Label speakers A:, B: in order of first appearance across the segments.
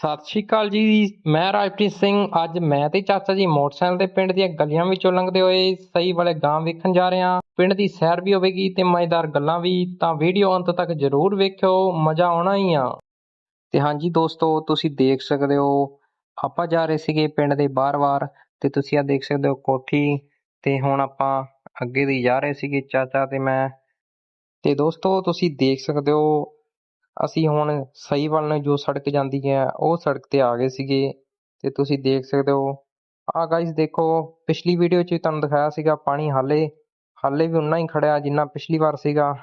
A: ਸਤਿ ਸ਼੍ਰੀ ਅਕਾਲ ਜੀ। ਮੈਂ ਰਾਜਪ੍ਰੀਤ ਸਿੰਘ। ਅੱਜ ਮੈਂ ਤੇ ਚਾਚਾ ਜੀ ਮੋਟਰਸਾਈਕਲ ਤੇ ਪਿੰਡ ਦੀਆਂ ਗਲੀਆਂ ਵਿੱਚੋਂ ਲੰਘਦੇ ਹੋਏ ਸਹੀ ਵਾਲੇ ਗਾਂਵ ਵੇਖਣ ਜਾ ਰਹੇ ਹਾਂ। ਪਿੰਡ ਦੀ ਸੈਰ ਵੀ ਹੋਵੇਗੀ ਤੇ ਮਜ਼ੇਦਾਰ ਗੱਲਾਂ ਵੀ, ਤਾਂ ਵੀਡੀਓ ਅੰਤ ਤੱਕ ਜ਼ਰੂਰ ਵੇਖਿਓ। ਮਜ਼ਾ ਆਉਣਾ ਹੀ ਆ। ਤੇ ਹਾਂਜੀ ਦੋਸਤੋ, ਤੁਸੀਂ ਦੇਖ ਸਕਦੇ ਹੋ, ਆਪਾਂ ਜਾ ਰਹੇ ਸੀਗੇ ਪਿੰਡ ਦੇ ਬਾਰ-ਬਾਰ ਤੇ ਤੁਸੀਂ ਆ ਦੇਖ ਸਕਦੇ ਹੋ ਕੋਠੀ ਤੇ ਹੁਣ ਆਪਾਂ ਅੱਗੇ ਦੀ ਜਾ ਰਹੇ ਸੀਗੇ ਚਾਚਾ ਤੇ ਮੈਂ। ਤੇ ਦੋਸਤੋ, ਤੁਸੀਂ ਦੇਖ ਸਕਦੇ ਹੋ ਅਸੀਂ ਹੁਣ ਸਹੀ ਵੱਲ ਨੂੰ ਜੋ ਸੜਕ ਜਾਂਦੀ ਹੈ, ਉਹ ਸੜਕ ਤੇ ਆ ਗਏ ਸੀਗੇ ਅਤੇ ਤੁਸੀਂ ਦੇਖ ਸਕਦੇ ਹੋ। ਆਹ ਗਾਇਸ ਦੇਖੋ, ਪਿਛਲੀ ਵੀਡੀਓ 'ਚ ਤੁਹਾਨੂੰ ਦਿਖਾਇਆ ਸੀਗਾ ਪਾਣੀ ਹਾਲੇ ਹਾਲੇ ਵੀ ਉਨਾ ਹੀ ਖੜਿਆ ਜਿੰਨਾ ਪਿਛਲੀ ਵਾਰ ਸੀਗਾ।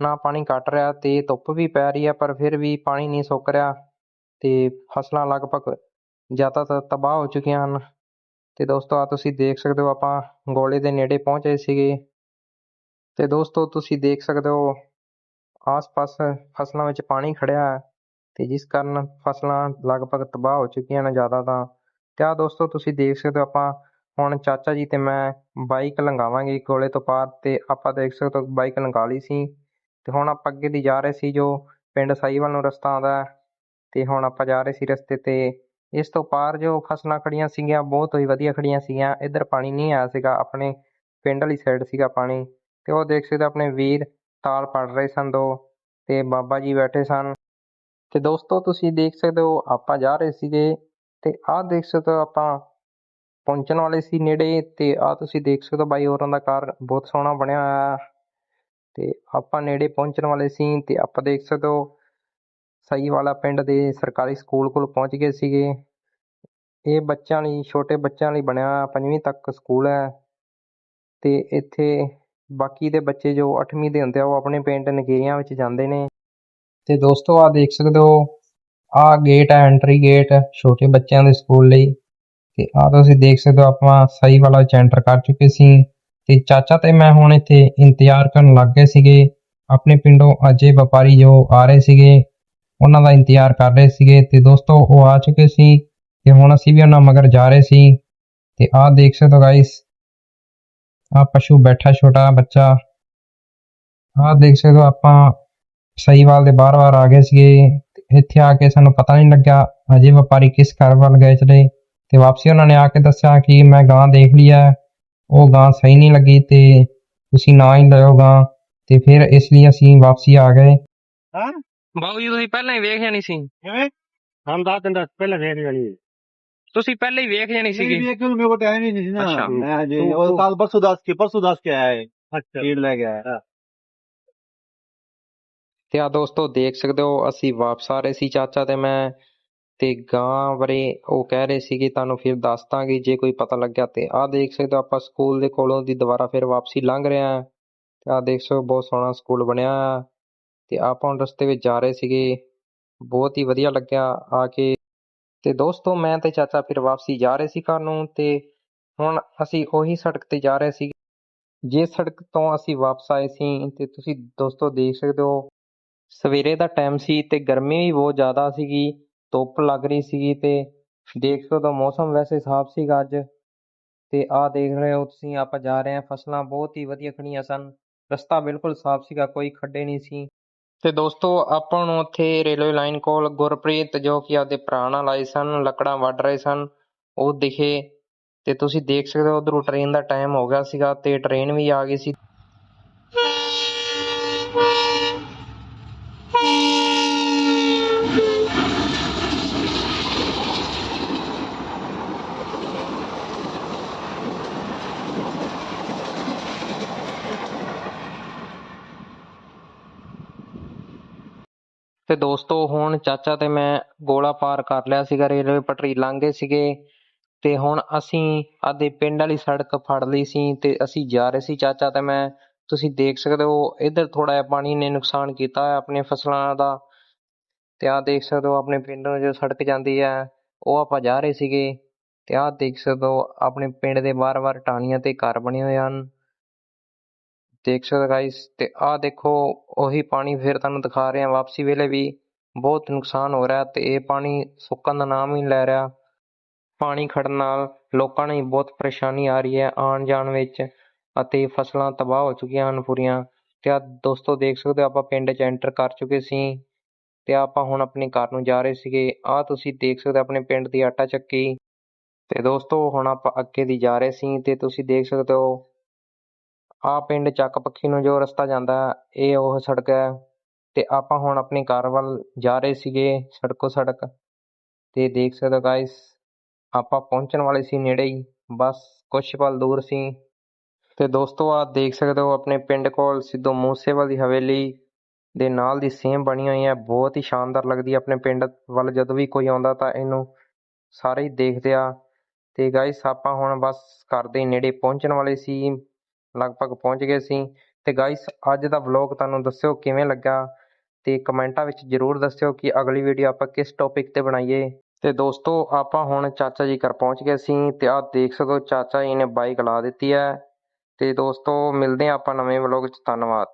A: ਨਾ ਪਾਣੀ ਘਟ ਰਿਹਾ ਤੇ ਧੁੱਪ ਵੀ ਪੈ ਰਹੀ ਹੈ, ਪਰ ਫਿਰ ਵੀ ਪਾਣੀ ਨਹੀਂ ਸੁੱਕ ਰਿਹਾ ਤੇ ਫਸਲਾਂ ਲਗਭਗ ਜ਼ਿਆਦਾਤਰ ਤਬਾਹ ਹੋ ਚੁੱਕੀਆਂ ਹਨ। ਤੇ ਦੋਸਤੋ ਆ ਤੁਸੀਂ ਦੇਖ ਸਕਦੇ ਹੋ ਆਪਾਂ ਗੋਲੇ ਦੇ ਨੇੜੇ ਪਹੁੰਚੇ ਸੀਗੇ। ਤੇ ਦੋਸਤੋ, ਤੁਸੀਂ ਦੇਖ ਸਕਦੇ ਹੋ ਆਸ-ਪਾਸ ਫਸਲਾਂ ਵਿੱਚ ਪਾਣੀ ਖੜਿਆ ਹੈ ਤੇ ਜਿਸ ਕਾਰਨ ਫਸਲਾਂ ਲਗਭਗ ਤਬਾਹ ਹੋ ਚੁੱਕੀਆਂ ਨੇ ਜ਼ਿਆਦਾ ਤਾਂ। ਤੇ ਆ ਦੋਸਤੋ, ਤੁਸੀਂ ਦੇਖ ਸਕਦੇ ਹੋ ਆਪਾਂ ਹੁਣ ਚਾਚਾ ਜੀ ਤੇ ਮੈਂ ਬਾਈਕ ਲੰਘਾਵਾਂਗੇ ਕੋਲੇ ਤੋਂ ਪਾਰ ਤੇ ਆਪਾਂ ਦੇਖ ਸਕਦੇ ਹੋ ਬਾਈਕ ਲੰਘਾ ਲਈ ਸੀ। ਤੇ ਹੁਣ ਆਪਾਂ ਅੱਗੇ ਦੀ ਜਾ ਰਹੇ ਸੀ ਜੋ ਪਿੰਡ ਸਾਈਵਾਲ ਨੂੰ ਰਸਤਾ ਆਉਂਦਾ ਹੈ ਤੇ ਹੁਣ ਆਪਾਂ ਜਾ ਰਹੇ ਸੀ ਰਸਤੇ ਤੇ। ਇਸ ਤੋਂ ਪਾਰ ਜੋ ਫਸਲਾਂ ਖੜੀਆਂ ਸੀਗੀਆਂ, ਬਹੁਤ ਹੀ ਵਧੀਆ ਖੜੀਆਂ ਸੀਗੀਆਂ, ਇੱਧਰ ਪਾਣੀ ਨਹੀਂ ਆਇਆ ਸੀਗਾ, ਆਪਣੇ ਪਿੰਡ ਵਾਲੀ ਸਾਈਡ ਸੀਗਾ ਪਾਣੀ। ਤੇ ਉਹ ਦੇਖ ਸਕਦੇ ਹੋ ਆਪਣੇ ਵੀਰ ਤਾਲ ਪੜ ਰਹੇ ਸਨ ਦੋ ਤੇ ਬਾਬਾ ਜੀ ਬੈਠੇ ਸਨ। ਤੇ ਦੋਸਤੋ, ਤੁਸੀਂ ਦੇਖ ਸਕਦੇ ਹੋ, ਆਪਾਂ ਜਾ ਰਹੇ ਸੀਗੇ ਤੇ ਆਹ ਦੇਖ ਸਕਦੇ ਹੋ, ਆਪਾਂ ਪਹੁੰਚਣ ਵਾਲੇ ਸੀ ਨੇੜੇ ਤੇ ਆਹ ਤੁਸੀਂ ਦੇਖ ਸਕਦੇ ਹੋ ਬਾਈ, ਹੋਰਾਂ ਦਾ ਕਾਰ ਬਹੁਤ ਸੋਹਣਾ ਬਣਿਆ ਹੋਇਆ ਹੈ। ਤੇ ਆਪਾਂ ਨੇੜੇ ਪਹੁੰਚਣ ਵਾਲੇ ਸੀ ਤੇ ਆਪਾਂ ਦੇਖ ਸਕਦੇ ਹੋ ਸਹੀ ਵਾਲਾ ਪਿੰਡ ਦੇ ਸਰਕਾਰੀ ਸਕੂਲ ਕੋਲ ਪਹੁੰਚ ਗਏ ਸੀਗੇ। ਇਹ ਬੱਚਿਆਂ ਲਈ, ਛੋਟੇ ਬੱਚਿਆਂ ਲਈ ਬਣਿਆ ਹੋਇਆ ਪੰਜਵੀਂ ਤੱਕ ਸਕੂਲ ਹੈ। ਤੇ ਇੱਥੇ ਬਾਕੀ ਦੇ ਬੱਚੇ ਜੋ 8ਵੀਂ ਦੇ ਹੁੰਦੇ ਆ, ਉਹ ਆਪਣੇ ਪਿੰਡ ਨਗੇਰੀਆਂ ਵਿੱਚ ਜਾਂਦੇ ਨੇ। ਤੇ ਦੋਸਤੋ ਆ ਦੇਖ ਸਕਦੇ ਹੋ ਆ ਗੇਟ ਹੈ ਐਂਟਰੀ ਗੇਟ ਛੋਟੇ ਬੱਚਿਆਂ ਦੇ ਸਕੂਲ ਲਈ। ਤੇ ਆ ਤੁਸੀਂ ਦੇਖ ਸਕਦੇ ਹੋ, ਆਪਾਂ ਸਹੀ ਵਾਲਾ ਚ ਐਂਟਰ ਕਰ ਚੁੱਕੇ ਸੀ। ਤੇ ਚਾਚਾ ਤੇ ਮੈਂ ਹੁਣ ਇੱਥੇ ਇੰਤਜ਼ਾਰ ਕਰਨ ਲੱਗ ਗਏ ਸੀਗੇ। ਆਪਣੇ ਪਿੰਡੋਂ ਅਜੇ ਵਪਾਰੀ ਜੋ ਆ ਰਹੇ ਸੀਗੇ, ਉਹਨਾਂ ਦਾ ਇੰਤਜ਼ਾਰ ਕਰ ਰਹੇ ਸੀਗੇ। ਤੇ ਦੋਸਤੋ, ਉਹ ਆ ਚੁੱਕੇ ਸੀ। ਤੇ ਹੁਣ ਅਸੀਂ ਵੀ ਉਹਨਾਂ ਮਗਰ ਜਾ ਰਹੇ ਸੀ। ਤੇ ਆਹ ਦੇਖ ਸਕਦੇ ਹੋ ਗਾਇਸ ਆ ਪਸ਼ੂ ਬੈਠਾ ਛੋਟਾ ਬੱਚਾ। ਆਹ ਦੇਖ ਸਕਦੇ ਹੋ ਆਪਾਂ ਸਹੀਵਾਲ ਦੇ ਬਾਰ-ਬਾਰ ਆ ਗਏ ਸੀਗੇ। ਇੱਥੇ ਆ ਕੇ ਸਾਨੂੰ ਪਤਾ ਨਹੀਂ ਲੱਗਿਆ ਅਜੇ ਵਪਾਰੀ ਕਿਸ ਘਰ ਵੱਲ ਗਏ ਚਲੇ। ਤੇ ਵਾਪਸੀ ਉਹਨਾਂ ਨੇ ਆ ਕੇ ਦੱਸਿਆ ਕਿ ਮੈਂ ਗਾਂ ਦੇਖ ਲਈ ਹੈ। ਉਹ ਗਾਂ ਸਹੀ ਨਹੀਂ ਲੱਗੀ ਤੇ ਤੁਸੀਂ ਨਾ ਹੀ ਲਿਓ ਗਾਂ। ਤੇ ਫਿਰ ਇਸ ਲਈ ਅਸੀਂ ਵਾਪਸੀ ਆ ਗਏ।
B: ਹਾਂ?
A: ਬਾਬੂ ਜੀ ਤੁਸੀਂ ਪਹਿਲਾਂ ਹੀ ਵੇਖ ਜਾਣੀ ਸੀ।
B: ਕਿਵੇਂ? ਹਮ ਦਸ ਦਿਨ ਦਾ ਪਹਿਲਾਂ ਵੇਖ ਲੈਣੀ
A: ਤੁਸੀਂ ਪਹਿਲਾਂ ਹੀ ਵੇਖ ਜਾਣੀ
B: ਨਹੀਂ
A: ਸੀਗੀ।
B: ਵੇਖ ਕੇ ਮੇਰੇ ਕੋਲ ਟਾਈਮ ਹੀ ਨਹੀਂ ਸੀ ਨਾ।
A: ਅੱਛਾ।
B: ਮੈਂ ਜੀ
C: ਤੂੰ-
B: ਉਹ
C: ਤੂੰ-
B: ਕੱਲ ਪਰਸੋਂ ਦੱਸ ਕੇ ਪਰਸੋਂ ਦੱਸ ਕੇ ਆਇਆ ਹੈ
C: ਅੱਛਾ।
B: ਫੀਡ ਲੈ ਕੇ ਆਇਆ।
A: ਤੇ ਆ ਦੋਸਤੋ ਦੇਖ ਸਕਦੇ ਹੋ ਅਸੀਂ ਵਾਪਸ ਆ ਰਹੇ ਸੀ ਚਾਚਾ ਤੇ ਮੈਂ। ਤੇ ਗਾਂ ਬਾਰੇ ਉਹ ਕਹਿ ਰਹੇ ਸੀਗੇ ਤੁਹਾਨੂੰ ਫਿਰ ਦੱਸ ਦਾਂਗੇ ਜੇ ਕੋਈ ਪਤਾ ਲੱਗਿਆ ਤੇ। ਆਹ ਦੇਖ ਸਕਦੇ ਹੋ ਆਪਾਂ ਸਕੂਲ ਦੇ ਕੋਲੋਂ ਦੀ ਦੁਬਾਰਾ ਫਿਰ ਵਾਪਸੀ ਲੰਘ ਰਹੇ ਹਾਂ। ਤੇ ਆਹ ਦੇਖ ਸਕਦੇ ਹੋ ਬਹੁਤ ਸੋਹਣਾ ਸਕੂਲ ਬਣਿਆ ਆ। ਤੇ ਆਪਾਂ ਹੁਣ ਰਸਤੇ ਵਿੱਚ ਜਾ ਰਹੇ ਸੀਗੇ। ਬਹੁਤ ਹੀ ਵਧੀਆ ਲੱਗਿਆ ਆ ਕੇ। ਤੇ ਦੋਸਤੋ, ਮੈਂ ਤੇ ਚਾਚਾ ਫਿਰ ਵਾਪਸੀ ਜਾ ਰਹੇ ਸੀ ਘਰ ਨੂੰ ਤੇ ਹੁਣ ਅਸੀਂ ਉਹੀ ਸੜਕ ਤੇ ਜਾ ਰਹੇ ਸੀ। ਜੇ ਸੜਕ ਤੋਂ ਅਸੀਂ ਵਾਪਸ ਆਏ ਸੀ ਤੇ ਤੁਸੀਂ ਦੋਸਤੋ ਦੇਖ ਸਕਦੇ ਹੋ, ਸਵੇਰੇ ਦਾ ਟਾਈਮ ਸੀ ਤੇ ਗਰਮੀ ਵੀ ਬਹੁਤ ਜ਼ਿਆਦਾ ਸੀਗੀ, ਧੁੱਪ ਲੱਗ ਰਹੀ ਸੀਗੀ ਤੇ ਦੇਖ ਸਕਦੇ ਹੋ ਮੌਸਮ ਵੈਸੇ ਸਾਫ਼ ਸੀਗਾ ਅੱਜ। ਤੇ ਆਹ ਦੇਖ ਰਹੇ ਹੋ ਤੁਸੀਂ, ਆਪਾਂ ਜਾ ਰਹੇ ਹਾਂ, ਫਸਲਾਂ ਬਹੁਤ ਹੀ ਵਧੀਆ ਖੜੀਆਂ ਸਨ, ਰਸਤਾ ਬਿਲਕੁਲ ਸਾਫ਼ ਸੀਗਾ, ਕੋਈ ਖੱਡੇ ਨਹੀਂ ਸੀ। ਤੇ ਦੋਸਤੋ, ਆਪਾਂ ਨੂੰ ਉੱਥੇ ਰੇਲਵੇ ਲਾਈਨ ਕੋਲ ਗੁਰਪ੍ਰੀਤ ਜੋ ਕਿ ਆਪਦੇ ਭਰਾ ਨਾਲ ਆਏ ਸਨ, ਲੱਕੜਾਂ ਵੱਢ ਰਹੇ ਸਨ, ਉਹ ਦਿਖੇ ਤੇ ਤੁਸੀਂ ਦੇਖ ਸਕਦੇ ਹੋ ਉਧਰੋਂ ਟ੍ਰੇਨ ਦਾ ਟਾਈਮ ਹੋ ਗਿਆ ਸੀਗਾ ਤੇ ਟ੍ਰੇਨ ਵੀ ਆ ਗਈ ਸੀ। ਤੇ ਦੋਸਤੋ ਹੁਣ ਚਾਚਾ ਤੇ ਮੈਂ ਗੋਲਾ ਪਾਰ ਕਰ ਲਿਆ ਸੀਗਾ, ਰੇਲਵੇ ਪਟਰੀ ਲੰਘ ਸੀਗੇ ਤੇ ਹੁਣ ਅਸੀਂ ਆਦੇ ਪਿੰਡ ਵਾਲੀ ਸੜਕ ਫੜ ਲਈ ਸੀ ਤੇ ਅਸੀਂ ਜਾ ਰਹੇ ਸੀ। ਚਾਚਾ ਤੇ ਮੈਂ, ਤੁਸੀਂ ਦੇਖ ਸਕਦੇ ਹੋ, ਇੱਧਰ ਥੋੜਾ ਜਿਹਾ ਪਾਣੀ ਨੇ ਨੁਕਸਾਨ ਕੀਤਾ ਹੈ ਆਪਣੇ ਫਸਲਾਂ ਦਾ ਤੇ ਆਹ ਦੇਖ ਸਕਦੇ ਹੋ ਆਪਣੇ ਪਿੰਡ ਨੂੰ ਜੋ ਸੜਕ ਜਾਂਦੀ ਹੈ, ਉਹ ਆਪਾਂ ਜਾ ਰਹੇ ਸੀਗੇ ਤੇ ਆਹ ਦੇਖ ਸਕਦੇ ਹੋ ਆਪਣੇ ਪਿੰਡ ਦੇ ਬਾਰ-ਬਾਰ ਟਾਹਣੀਆਂ ਤੇ ਘਰ ਬਣੇ ਹੋਏ ਹਨ। ਦੇਖ ਸਕਦੇ ਗਾਇਸ ਤੇ ਆਹ ਦੇਖੋ, ਉਹੀ ਪਾਣੀ ਫਿਰ ਤੁਹਾਨੂੰ ਦਿਖਾ ਰਹੇ ਹਾਂ ਵਾਪਸੀ ਵੇਲੇ ਵੀ ਬਹੁਤ ਨੁਕਸਾਨ ਹੋ ਰਿਹਾ ਤੇ ਇਹ ਪਾਣੀ ਸੁੱਕਣ ਦਾ ਨਾਮ ਹੀ ਨਹੀਂ ਲੈ ਰਿਹਾ। ਪਾਣੀ ਖੜਨ ਨਾਲ ਲੋਕਾਂ ਨੂੰ ਬਹੁਤ ਪਰੇਸ਼ਾਨੀ ਆ ਰਹੀ ਹੈ ਆਉਣ ਜਾਣ ਵਿੱਚ ਅਤੇ ਫਸਲਾਂ ਤਬਾਹ ਹੋ ਚੁੱਕੀਆਂ ਹਨ ਪੂਰੀਆਂ। ਤੇ ਆ ਦੋਸਤੋ ਦੇਖ ਸਕਦੇ ਹੋ, ਆਪਾਂ ਪਿੰਡ 'ਚ ਐਂਟਰ ਕਰ ਚੁੱਕੇ ਸੀ ਤੇ ਆਪਾਂ ਹੁਣ ਆਪਣੇ ਘਰ ਨੂੰ ਜਾ ਰਹੇ ਸੀਗੇ। ਆਹ ਤੁਸੀਂ ਦੇਖ ਸਕਦੇ ਹੋ, ਆਪਣੇ ਪਿੰਡ ਦੀ ਆਟਾ ਚੱਕੀ। ਤੇ ਦੋਸਤੋ ਹੁਣ ਆਪਾਂ ਅੱਗੇ ਦੀ ਜਾ ਰਹੇ ਸੀ ਤੇ ਤੁਸੀਂ ਦੇਖ ਸਕਦੇ ਹੋ ਆਹ ਪਿੰਡ ਚੱਕ ਪੱਖੀ ਨੂੰ ਜੋ ਰਸਤਾ ਜਾਂਦਾ ਹੈ, ਇਹ ਉਹ ਸੜਕ ਹੈ। ਅਤੇ ਆਪਾਂ ਹੁਣ ਆਪਣੇ ਘਰ ਵੱਲ ਜਾ ਰਹੇ ਸੀਗੇ ਸੜਕੋ ਸੜਕ। ਅਤੇ ਦੇਖ ਸਕਦੇ ਹੋ ਗਾਇਸ ਆਪਾਂ ਪਹੁੰਚਣ ਵਾਲੇ ਸੀ ਨੇੜੇ ਹੀ ਬਸ ਕੁਛ ਪਲ ਦੂਰ ਸੀ। ਅਤੇ ਦੋਸਤੋ ਆਹ ਦੇਖ ਸਕਦੇ ਹੋ ਆਪਣੇ ਪਿੰਡ ਕੋਲ ਸਿੱਧੂ ਮੂਸੇਵਾਲ ਦੀ ਹਵੇਲੀ ਦੇ ਨਾਲ ਦੀ ਸੇਮ ਬਣੀ ਹੋਈ ਹੈ। ਬਹੁਤ ਹੀ ਸ਼ਾਨਦਾਰ ਲੱਗਦੀ ਹੈ ਆਪਣੇ ਪਿੰਡ ਵੱਲ ਜਦੋਂ ਵੀ ਕੋਈ ਆਉਂਦਾ ਤਾਂ ਇਹਨੂੰ ਸਾਰੇ ਹੀ ਦੇਖਦੇ ਆ। ਤੇ ਗਾਇਸ ਆਪਾਂ ਹੁਣ ਬਸ ਘਰ ਦੇ ਨੇੜੇ ਪਹੁੰਚਣ ਵਾਲੇ ਸੀ। ਲਗਭਗ ਪਹੁੰਚ ਗਏ ਸੀ। ਤੇ ਗਾਇਸ ਅੱਜ ਦਾ ਵਲੌਗ ਤੁਹਾਨੂੰ ਦੱਸਿਓ ਕਿਵੇਂ ਲੱਗਾ? ਤੇ ਕਮੈਂਟਾਂ ਵਿੱਚ ਜਰੂਰ ਦੱਸਿਓ ਕਿ ਅਗਲੀ ਵੀਡੀਓ ਆਪਾਂ ਕਿਸ ਟੌਪਿਕ ਤੇ ਬਣਾਈਏ। ਤੇ ਦੋਸਤੋ, ਆਪਾਂ ਹੁਣ ਚਾਚਾ ਜੀ ਘਰ ਪਹੁੰਚ ਗਏ ਸੀ ਤੇ ਆਹ ਦੇਖ ਸਕਦੇ ਹੋ ਚਾਚਾ ਜੀ ਨੇ ਬਾਈਕ ਲਾ ਦਿੱਤੀ ਹੈ। ਤੇ ਦੋਸਤੋ, ਮਿਲਦੇ ਹਾਂ ਆਪਾਂ ਨਵੇਂ ਵਲੌਗ 'ਚ। ਧੰਨਵਾਦ।